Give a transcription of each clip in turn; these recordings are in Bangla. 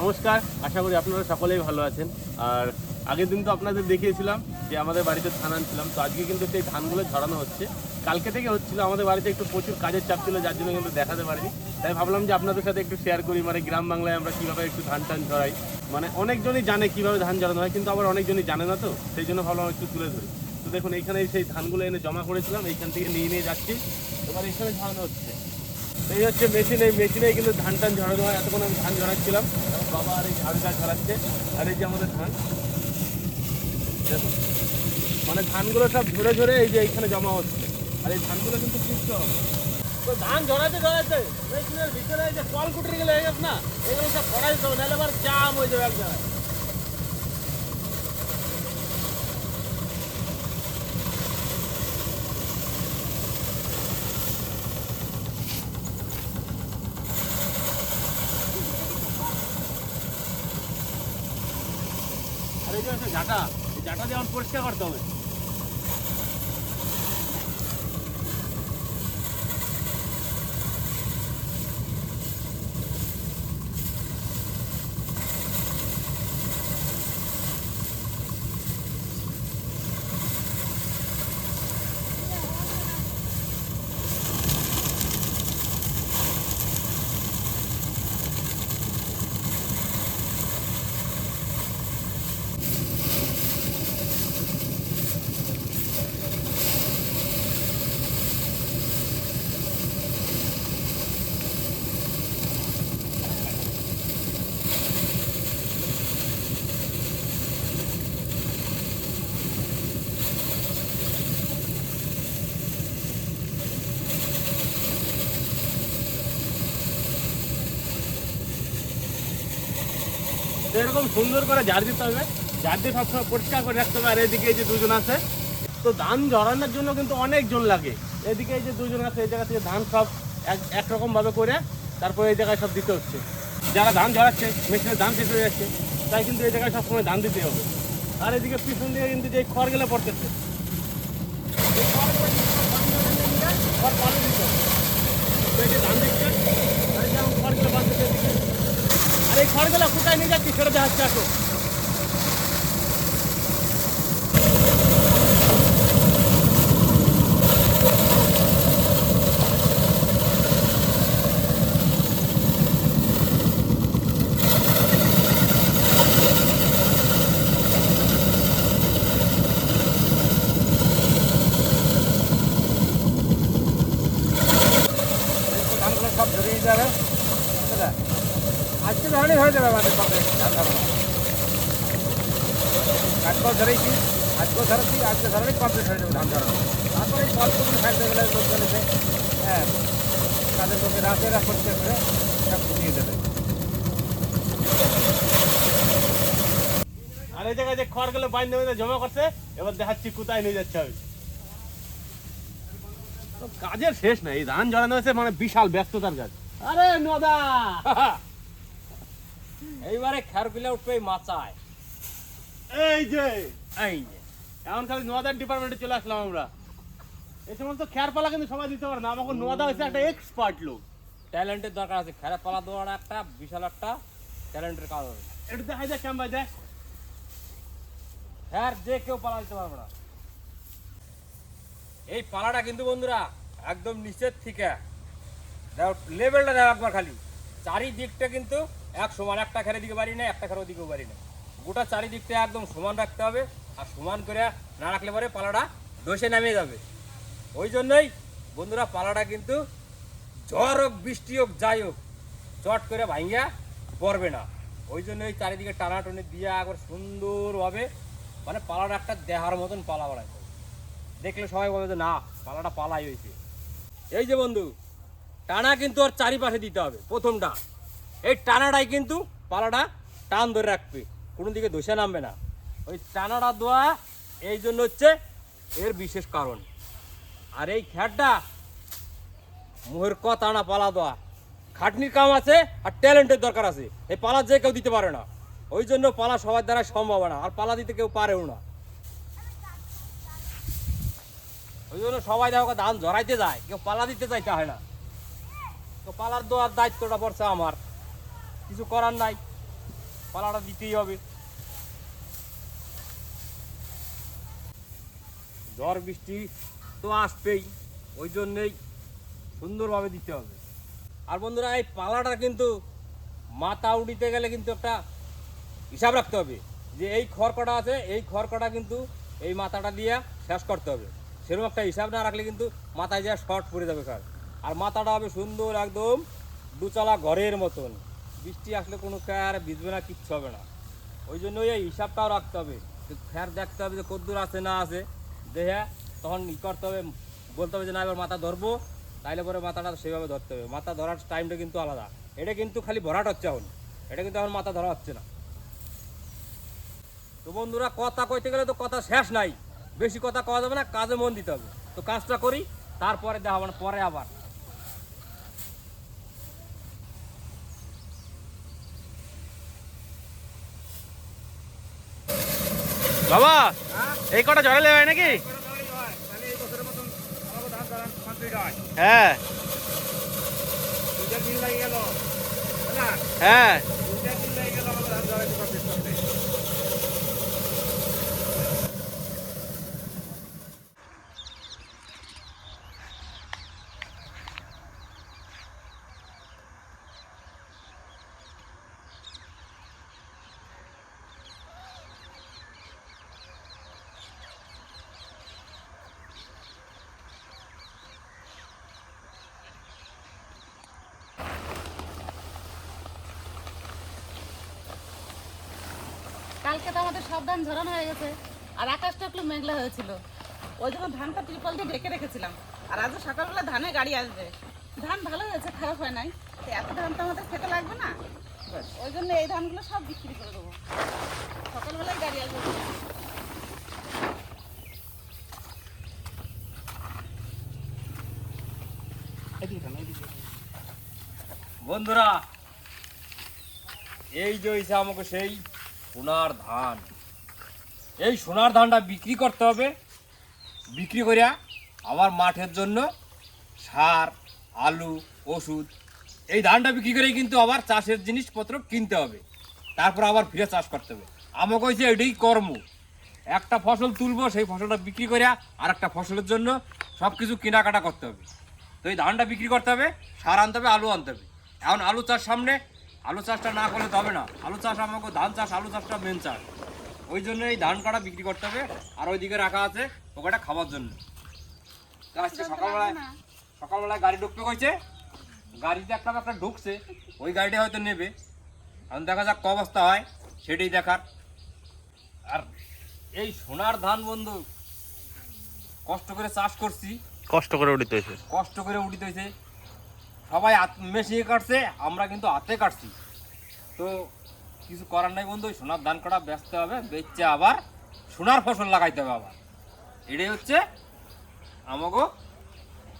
নমস্কার, আশা করি আপনারা সকলেই ভালো আছেন। আর আগের দিন তো আপনাদের দেখিয়েছিলাম যে আমাদের বাড়িতে ধান আনছিলাম, তো আজকে কিন্তু সেই ধানগুলো ঝরানো হচ্ছে। কালকে থেকে হচ্ছিল, আমাদের বাড়িতে একটু প্রচুর কাজের চাপ ছিল, যার জন্য কিন্তু দেখাতে পারিনি। তাই ভাবলাম যে আপনাদের সাথে একটু শেয়ার করি মানে গ্রাম বাংলায় আমরা কীভাবে একটু ধান টান ঝরাই। মানে অনেকজনই জানে কীভাবে ধান ঝরানো হয়, কিন্তু আবার অনেকজনই জানে না তো, সেই জন্য ভাবলাম একটু তুলে ধরি। তো দেখুন এইখানে সেই ধানগুলো এনে জমা করেছিলাম, এইখান থেকে নিয়ে নিয়ে যাচ্ছি। এবার এখানে ঝরানো হচ্ছে। এই হচ্ছে মেশিন এই মেশিনে কিন্তু ধান টান ঝরানো হয়। এতক্ষণ আমি ধান ঝরাচ্ছিলাম। বাবা আর এই ঝাড় গাছ ঝরাচ্ছে। আর এই যে আমাদের ধান। মানে ধানগুলো সব ঝরে ঝরে এই যে এইখানে জমা হচ্ছে। আর এই ধানগুলো কিন্তু তো ধান ঝরাতে ঝরাতে মেশিনের ভিতরে এই যে কল কুটরি গেলে না, এগুলো সব পড়াই হবে, নাহলে আবার জাম হয়ে যাবে এক জায়গায়। যে একটা ঝাঁটা ঝাঁটা যেমন পরিষ্কার করতে হবে। এরকম সুন্দর করে ঝাড় দিতে হবে। ঝাড় দিয়ে সবসময় পরিষ্কার করে রাখতে হবে, আর এদিকে এই যে দুজন আছে। তো ধান ঝরানোর জন্য কিন্তু অনেকজন লাগে। এদিকে এই যে দুজন আছে, এই জায়গা থেকে ধান সব এক একরকম ভাবে করে তারপরে এই জায়গায় সব দিতে হচ্ছে। যারা ধান ঝরাচ্ছে মেশিনের ধান শেষ হয়ে যাচ্ছে, তাই কিন্তু এই জায়গায় সবসময় ধান দিতে হবে। আর এদিকে পিছন দিকে কিন্তু যে পড়তেছে। খড় এই যে ধান দিচ্ছে, আর এই যে এখন খড়গুলো বাঁধতেছে এদিকে আর এই খড়গুলো কোথায় নিয়ে যাচ্ছি সেটা দেখাচ্ছি এখন ধানগুলো সব ধরিয়ে যাবে বুঝলে? আজকে ধরলেই হয়ে যাবে আমাদের কমপ্লিট ধান ধরানো আজকেও ধরেছি আজকে ধরলেই কমপ্লিট হয়ে যাবে ধান ধরানো তারপরে থাকতে গেলে লোকজন হ্যাঁ তাদের লোকে রাতে পরিষ্কার করে সব ফুটিয়ে দেবে। আর এই জায়গায় যে খড়গুলো বাইন্দে জমা করছে এবার দেখাচ্ছি কোথায় নিয়ে যাচ্ছে আমি তো কাজের শেষ নাই এই ধান জড়ানো হয়েছে মানে বিশাল ব্যস্ততার কাজ। আরে নদা! এইবারে খের পিলে উঠবে মাচায়। এই যে এই যে। এখন খালি নোয়াদার ডিপার্টমেন্টে চলে আসলাম আমরা। এই সমস্ত খেয়ার পালা কিন্তু সবাই দিতে পারে না আমাকে নোয়াদা হচ্ছে একটা এক্সপার্ট লোক। ট্যালেন্টের দরকার আছে খেরা পালা দেওয়ার একটা বিশাল একটা ট্যালেন্টের কাজ আছে একটু দেখাই যায় কেমন দেখ। হ্যাঁ যে কেউ পালা দিতে পারবে না। এই পালাটা কিন্তু বন্ধুরা একদম নিচের থেকে। দেখো লেভেলটা দেখো একবার খালি। চারিদিকটা কিন্তু এক সমান একটা খেরের দিকে পারি না একটা খেরের দিকেও পারি না গোটা চারিদিকটা একদম সমান রাখতে হবে আর সমান করে না রাখলে পরে পালাটা দোষে নামিয়ে যাবে। ওই জন্যই বন্ধুরা পালাটা কিন্তু ঝড় হোক, বৃষ্টি হোক, যাই হোক, চট করে ভাঙিয়া পড়বে না। ওই জন্য ওই চারিদিকে টানাটনি দিয়ে একবার সুন্দরভাবে মানে পালাটা একটা দেহার মতন পালা বাড়ায় দেখলে সবাই বলবে যে, না, পালাটা পালাই হয়েছে। এই যে বন্ধু, টানা কিন্তু ওর চারিপাশে দিতে হবে প্রথমটা। এই টানাটাই কিন্তু পালাটা টান ধরে রাখবে। কোনো দিকে দোষে নামবে না। ওই টানাটা দেওয়া এই জন্য হচ্ছে এর বিশেষ কারণ। আর এই খ্যাটটা মোহের ক টানা পালা দেওয়া খাটনির কাম আছে আর ট্যালেন্টের দরকার আছে। এই পালা যে কেউ দিতে পারে না। ওই জন্য পালা সবার দ্বারা সম্ভব না। আর পালা দিতে কেউ পারেও না। ওই জন্য সবাই দেখো ধান ঝরাইতে যায়। কেউ পালা দিতে চাইতে হয় না। তো পালার দেওয়ার দায়িত্বটা পড়ছে আমার। কিছু করার নাই। পালাটা দিতেই হবে। ঝড় বৃষ্টি তো আসবেই, ওই জন্যেই সুন্দরভাবে দিতে হবে। আর বন্ধুরা, এই পালাটা কিন্তু মাথা উঠিতে গেলে কিন্তু একটা হিসাব রাখতে হবে যে এই খড়কটা আছে, এই খড়কটা কিন্তু এই মাথাটা দিয়ে শেষ করতে হবে। সেরকম একটা হিসাব না রাখলে কিন্তু মাথায় যা শর্ট পড়ে যাবে, স্যার। আর মাথাটা হবে সুন্দর একদম দুচালা ঘরের মতন। বৃষ্টি আসলে কোনো ফ্যার ভিজবে না, কিচ্ছু হবে না। ওই জন্য এই হিসাবটাও রাখতে হবে। ফ্যার দেখতে হবে যে কদ্দূর আছে না আছে। দেখে তখন ই করতে হবে, বলতে হবে যে না, এবার মাথা ধরবো, তাইলে পরে মাথাটা সেভাবে ধরতে হবে। মাথা ধরার টাইমটা কিন্তু আলাদা। এটা কিন্তু খালি ভরাট হচ্ছে এখন। এটা কিন্তু এখন মাথা ধরা হচ্ছে না। তো বন্ধুরা, কথা কইতে গেলে তো কথা শেষ নাই। বেশি কথা কওয়া যাবে না, কাজে মন দিতে হবে। তো কাজটা করি, তারপরে দেখা পরে আবার। বাবা এই কটা জড়ালে হয় নাকি? হ্যাঁ। হ্যাঁ। কালকে তো আমাদের সব ধান ঝরানো হয়ে গেছে। আর আকাশটা একটু মেঘলা হয়েছিল। ওই জন্য ধানটা ত্রিপল দিয়ে ঢেকে রেখেছিলাম। আর আজও সকালবেলা ধানে গাড়ি আসবে। ধান ভালো হয়েছে খারাপ হয় নাই। তো এত ধান তো আমাদের খেতে লাগবে না। ওই জন্য এই ধানগুলো সব বিক্রি করে দেবো। সকালবেলায় গাড়ি আসবে। বন্ধুরা এই যে আমাকে সেই সোনার ধান। এই সোনার ধানটা বিক্রি করতে হবে। বিক্রি করিয়া আবার মাঠের জন্য সার, আলু, ওষুধ, এই ধানটা বিক্রি করে কিন্তু আবার চাষের জিনিসপত্র কিনতে হবে। তারপর আবার ফিরে চাষ করতে হবে। আমাকে হয়েছে এটাই কর্ম। একটা ফসল তুলবো, সেই ফসলটা বিক্রি করিয়া আর একটা ফসলের জন্য সব কিছু কেনাকাটা করতে হবে। তো এই ধানটা বিক্রি করতে হবে, সার আনতে হবে, আলু আনতে হবে। এখন আলু চাষ সামনে আলু চাষটা না করলে তো হবে না। আলু চাষ আমাকে ধান চাষ আলু চাষটা মেন চাষ। ওই জন্য এই ধান কাটা বিক্রি করতে হবে। আর ওইদিকে রাখা আছে ওটা খাবার জন্য। আজকে সকালবেলায় সকালবেলায় গাড়ি ঢুকতে কইছে। গাড়িতে একটা একটা ঢুকছে। ওই গাড়িটা হয়তো নেবে। এখন দেখা যাক ক অবস্থা হয়। সেটাই দেখার। আর এই সোনার ধান বন্ধু কষ্ট করে চাষ করছি। কষ্ট করে উঠিতে হয়েছে কষ্ট করে উঠিতে হয়েছে সবাই মেশিয়ে কাটছে আমরা কিন্তু হাতে কাটছি। তো কিছু করার নাই বন্ধু ওই সোনার ধান কাটা ব্যস্ত হবে বেচছে আবার সোনার ফসল লাগাইতে হবে আবার। এটাই হচ্ছে আমাকে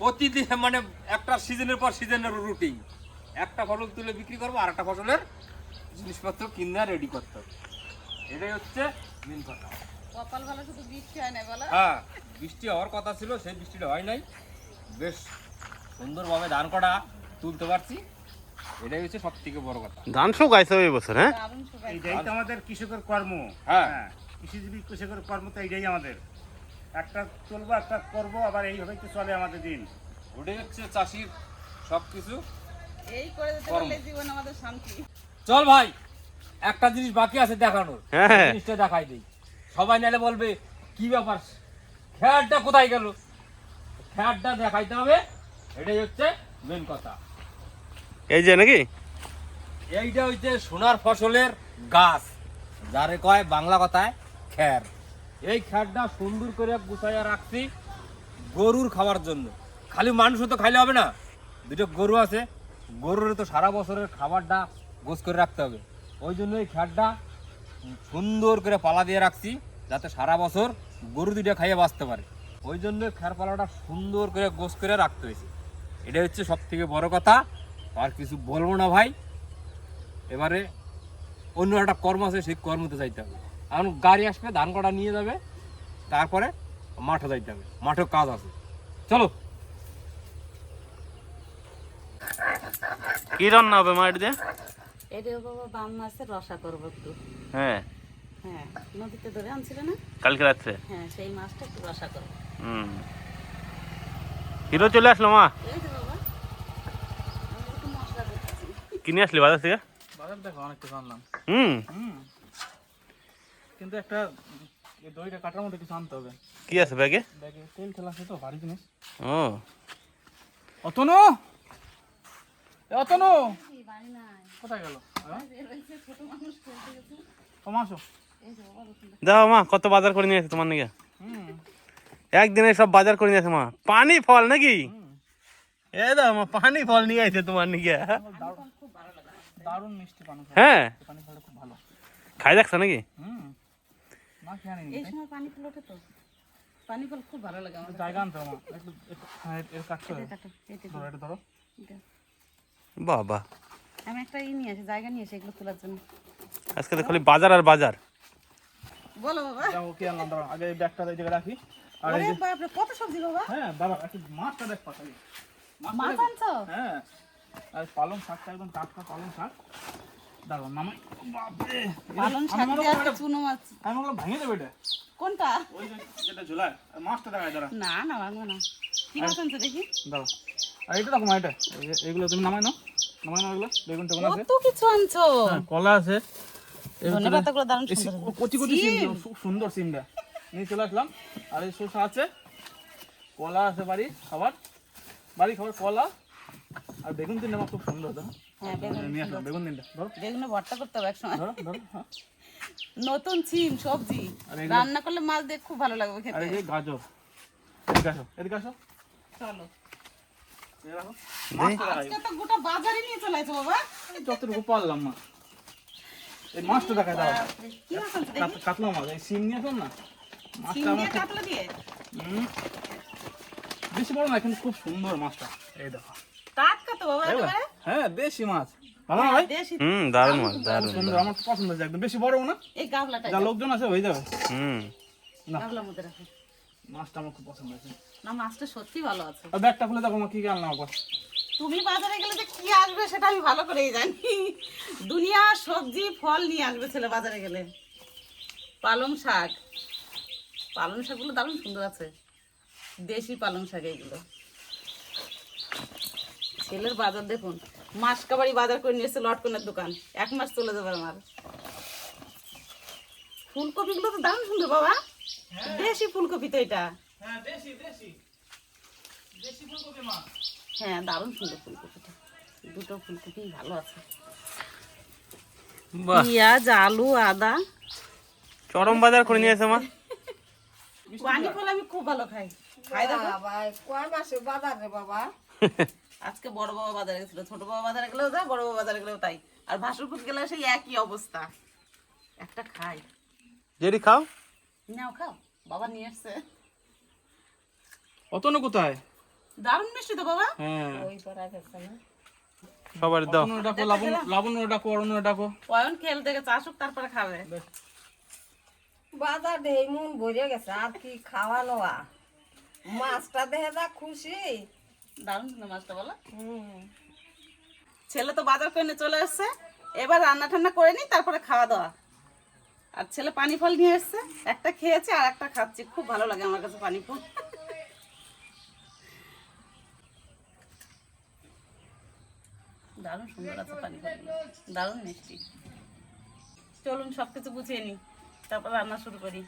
প্রতিদিন মানে একটা সিজনের পর সিজনের রুটিন একটা ফসল তুলে বিক্রি করব আর একটা ফসলের জিনিসপত্র কিনে রেডি করতে হবে। এটাই হচ্ছে মেন কথা। কপাল ভালো শুধু বৃষ্টি হয় না বলো? হ্যাঁ বৃষ্টি হওয়ার কথা ছিল সেই বৃষ্টিটা হয় নাই। বেশ সুন্দরভাবে ধান কটা তুলতে পারছি এটাই হচ্ছে সব থেকে বড় কথা। ধান শুকাইছে এই বছর হ্যাঁ? শুকাই তো আমাদের কৃষকের কর্ম। হ্যাঁ। হ্যাঁ কৃষিজীবী কৃষকের কর্ম তো এইটাই আমাদের। একটা চলবো একটা করব আবার এইভাবেই তো চলে আমাদের দিন। ওটাই হচ্ছে চাষির সব কিছু এই করে জীবন আমাদের শান্তি। চল ভাই একটা জিনিস বাকি আছে দেখানোর। হ্যাঁ। সেই জিনিসটা দেখাই দিই। সবাই নালে বলবে কি ব্যাপার? খেয়ারটা কোথায় গেল? খেয়ারটা দেখাইতে হবে। এটাই হচ্ছে মেন কথা। এই যে নাকি? এইটা হইছে সোনার ফসলের গাছ যারে কয় বাংলা কথায় খ্যার এই খ্যারটা সুন্দর করে গুছাইয়া রাখছি গরুর খাওয়ার জন্য। খালি মানুষও তো খাইলে হবে না। দুটো গরু আছে গরুর তো সারা বছরের খাবারটা গোছ করে রাখতে হবে। ওই জন্য এই খ্যারটা সুন্দর করে পালা দিয়ে রাখছি যাতে সারা বছর গরু দুইটা খাইয়ে বাঁচতে পারে। ওই জন্য খ্যার পালাটা সুন্দর করে গোছ করে রাখতে হয়েছে। এটা হচ্ছে সব থেকে বড় কথা। আর কিছু বলব না ভাই। এবারে অন্য একটা কর্ম আছে সেই কর্মতে যাইতে হবে। এখন গাড়ি আসবে ধান কটা নিয়ে যাবে তারপরে মাঠে যাইতে হবে। মাঠে কাজ আছে। চলো। কি রান্না হবে মাঠ দিয়ে এটা বাবা বাম মাছের রসা করব একটু। হ্যাঁ। হ্যাঁ নদীতে ধরে আনছিল না? কালকে রাত্রে? হ্যাঁ সেই মাছটা একটু রসা করব। হুম। হিরো চলে আসলো মা এই যে বাবা আমি একটু মশলা দিচ্ছি কিনে আসলি বাজার থেকে? বাজার দেখো অনেক কিছু আনলাম। হুম। কিন্তু একটা দইটা কাটার মধ্যে কিছু আনতে হবে। কি আছে ব্যাগে? ব্যাগে তেল খেলা আছে তো ভারী জিনিস। ও। অতনু! অতনু! কোথায় গেল? হ্যাঁ? বের হয়েছে ছোট মানুষ খেলতে গেছে কমা আসো। এই যে বাবা রসুন দেখো মা কত বাজার করে নিয়ে তোমার নিকে একদিনে সব বাজার করে নিয়ে মা। পানি ফল নাকি? এ দাও মা পানি ফল নিয়ে আসে তোমার নিকে দারুণ মিষ্টি পানি খাওয়া হ্যাঁ। পানি খাওয়া খুব ভালো। খাই দেখছ নাকি? হুম। মা খেয়ে আনি এই সময় পানি ফুল ওঠে তো। পানি ফুল খুব ভালো লাগে আমার জায়গা আনতে মা একটু একটু হ্যাঁ এর কাটতে হবে। কাটো এই যে ধরো এটা ধরো। বাবা। আমি একটা ই নিয়ে আসি জায়গা নিয়ে আসি এগুলো তোলার জন্য। আজকে তো খালি বাজার আর বাজার। বলো বাবা। দেখো কি আনলাম দাঁড়াও। আগে এই ব্যাগটা এই জায়গায় রাখি। আর এই কত সবজি বাবা? হ্যাঁ দাঁড়াও একটু মাছটা দেখ পাঠালি মাছ আনছো? হ্যাঁ। আর পালং শাকটা একদম টাটকা পালং শাক। দাঁড়াও নামাই বাপরে পালন শাক দিয়ে একটা চুনো মাছ। আমি বললাম ভেঙে দেবে এটা। কোনটা? ওই যে যেটা ঝোলায় আর মাছটা দেখায় দাঁড়া। না না ভাঙবো না। কি মাছ আনছো দেখি। দাঁড়াও। আর এটা দেখো এটা। এগুলো তুমি নামাই নাও। নামাই নাও এগুলো বেগুন টেগুন আছে। কত কিছু আনছো? হ্যাঁ, কলা আছে। ধনে পাতাগুলো দারুণ সুন্দর। সি- কচি কচি সিম খুব সুন্দর সিমটা। নিয়ে চলে আসলাম। আর এই শসা আছে। কলা আছে বাড়ি খাবার। বাড়ি খাবার কলা। আর বেগুন তিনটা আমার খুব সুন্দর দেখো হ্যাঁ বেগুন নিয়ে আসলাম বেগুন তিনটা। ধরো। বেগুনে ভর্তা করতে হবে একসময়। ধরো ধরো হ্যাঁ। নতুন সিম সবজি। রান্না করলে মাছ দিয়ে খুব ভালো লাগবে আর এই গাজর। এদিকে আসো এদিকে আসো। চলো। মাছটা যতটুকু পারলাম মা এই দাও। দেখি। কাত- কাতলা মাছ এই সিম নিয়ে আসুন না। মাছটা আমার দিয়ে কাতলা দিয়ে? হুম। বেশি বড় না কিন্তু খুব সুন্দর মাছটা। এই দেখো টাটকা তো বাবা এগুলা? একেবারে হ্যাঁ দেশি মাছ। ভালো না ভাই? হুম দারুণ মাছ দারুণ সুন্দর আমার পছন্দ হয়েছে একদম। বেশি বড়ও না? এই গাবলাটা যা লোকজন আছে হয়ে যাবে হুম। না। গাবলার মধ্যে রাখো। মাছটা আমার খুব পছন্দ হয়েছে। না মাছটা সত্যি ভালো আছে। ব্যাগটা খুলে দেখো মা কি কি আনলাম একবার তুমি বাজারে গেলে যে কি আসবে সেটা আমি ভালো করেই জানি। দুনিয়া সবজি ফল নিয়ে আসবে ছেলে বাজারে গেলে। পালং শাক। পালং শাকগুলো দারুণ সুন্দর আছে। দেশি পালং শাক এইগুলো। ছেলের বাজার দেখুন। মাস কাবাড়ি বাজার করে নিয়েছে লটকনের দোকান। এক মাস চলে যাবে আমার। ফুলকপিগুলো তো দারুণ সুন্দর বাবা। দেশি ফুলকপি তো এটা। হ্যাঁ দেশি দেশি। দেশি ফুলকপি মা হ্যাঁ দারুণ সুন্দর ফুলকপিটা দুটো ফুলকপি ভালো আছে। বাহ। পেঁয়াজ আলু আদা। চরম বাজার করে নিয়ে আসে মা। পানি ফল আমি খুব ভালো খাই। খাই দেখো। বাবা কয় মাসে বাজার রে বাবা? আজকে বড় বাবা বাজারে গেছিল ছোট বাবা বাজারে গেলেও যা বড় বাবা বাজারে গেলেও তাই। আর ভাসুরপুর গেলে সেই একই অবস্থা। একটা খাই। জেরি খাও। নাও খাও। বাবা নিয়ে আসছে। অতনু কোথায়? দারুণ মিষ্টি তো বাবা। হ্যাঁ। ওই করা গেছে না। সবার দাও। ডাকো লাবণ লাবণ ডাকো অরণ্য ডাকো। অয়ন খেলতে গেছে আসুক তারপরে খাবে। বাজার মন ভরে গেছে আর কি মাছটা দেখে যা খুশি। দারুণ মাছটা বলো। ছেলে তো বাজার করে চলে এসছে এবার রান্না ঠান্না করে নি তারপরে খাওয়া দাওয়া। আর ছেলে পানি ফল নিয়ে এসছে একটা খেয়েছে আর একটা খাচ্ছি। খুব ভালো লাগে আমার কাছে পানি ফল। দারুণ সুন্দর আছে পানি ফলগুলো দারুণ মিষ্টি। চলুন সব কিছু গুছিয়ে নিই তারপর রান্না শুরু করি।